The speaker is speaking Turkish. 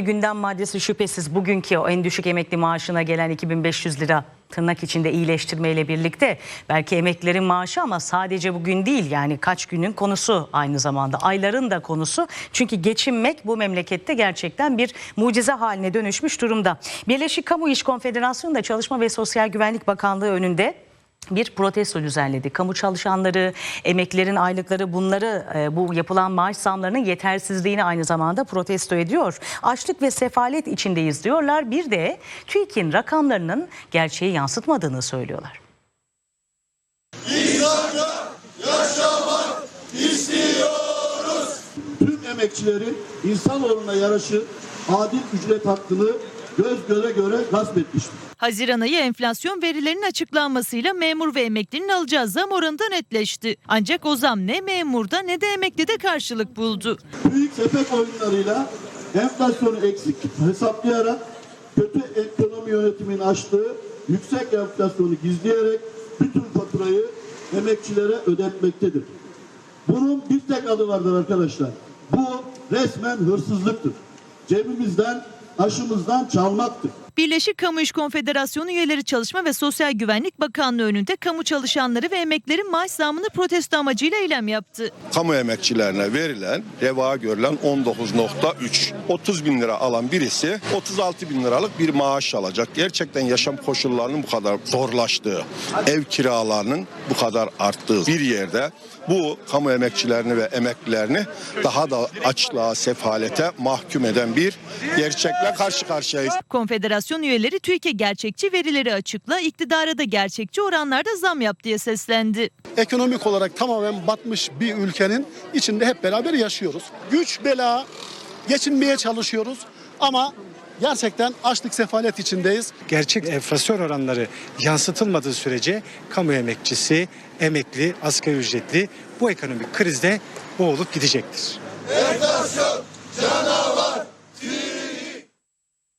Gündem maddesi şüphesiz bugünkü o en düşük emekli maaşına gelen 2500 lira tırnak içinde iyileştirmeyle birlikte belki emeklilerin maaşı ama sadece bugün değil yani kaç günün konusu aynı zamanda ayların da konusu. Çünkü geçinmek bu memlekette gerçekten bir mucize haline dönüşmüş durumda. Birleşik Kamu İş Konfederasyonu da Çalışma ve Sosyal Güvenlik Bakanlığı önünde bir protesto düzenledi. Kamu çalışanları, emeklerin aylıkları bunları e, bu yapılan maaş zamlarının yetersizliğini aynı zamanda protesto ediyor. Açlık ve sefalet içindeyiz diyorlar. Bir de TÜİK'in rakamlarının gerçeği yansıtmadığını söylüyorlar. tüm emekçilerin insanoğluna yaraşı adil ücret hakkını göz göre göre gasp etmiştir. Haziran ayı enflasyon verilerinin açıklanmasıyla memur ve emeklinin alacağı zam oranı da netleşti. Ancak o zam ne memurda ne de emeklide karşılık buldu. Büyük sepet oyunlarıyla enflasyonu eksik hesaplayarak kötü ekonomi yönetiminin açtığı yüksek enflasyonu gizleyerek bütün faturayı emekçilere ödetmektedir. Bunun bir tek adı vardır arkadaşlar. Bu resmen hırsızlıktır. Cebimizden, aşımızdan çalmaktır. Birleşik Kamu İş Konfederasyonu üyeleri Çalışma ve Sosyal Güvenlik Bakanlığı önünde kamu çalışanları ve emeklerin maaş zamını protesto amacıyla eylem yaptı. kamu emekçilerine verilen reva görülen 19.3 30 bin lira alan birisi 36 bin liralık bir maaş alacak. Gerçekten yaşam koşullarının bu kadar zorlaştığı, ev kiralarının bu kadar arttığı bir yerde bu kamu emekçilerini ve emeklilerini daha da açlığa, sefalete mahkum eden bir gerçekle karşı karşıyayız. Konfederasyon üyeleri TÜİK'e gerçekçi verileri açıkla, iktidara da gerçekçi oranlarda zam yap diye seslendi. ekonomik olarak tamamen batmış bir ülkenin içinde hep beraber yaşıyoruz. Güç bela geçinmeye çalışıyoruz ama gerçekten açlık sefalet içindeyiz. gerçek enflasyon oranları yansıtılmadığı sürece kamu emekçisi, emekli, asgari ücretli bu ekonomik krizde boğulup gidecektir. Enflasyon canavar.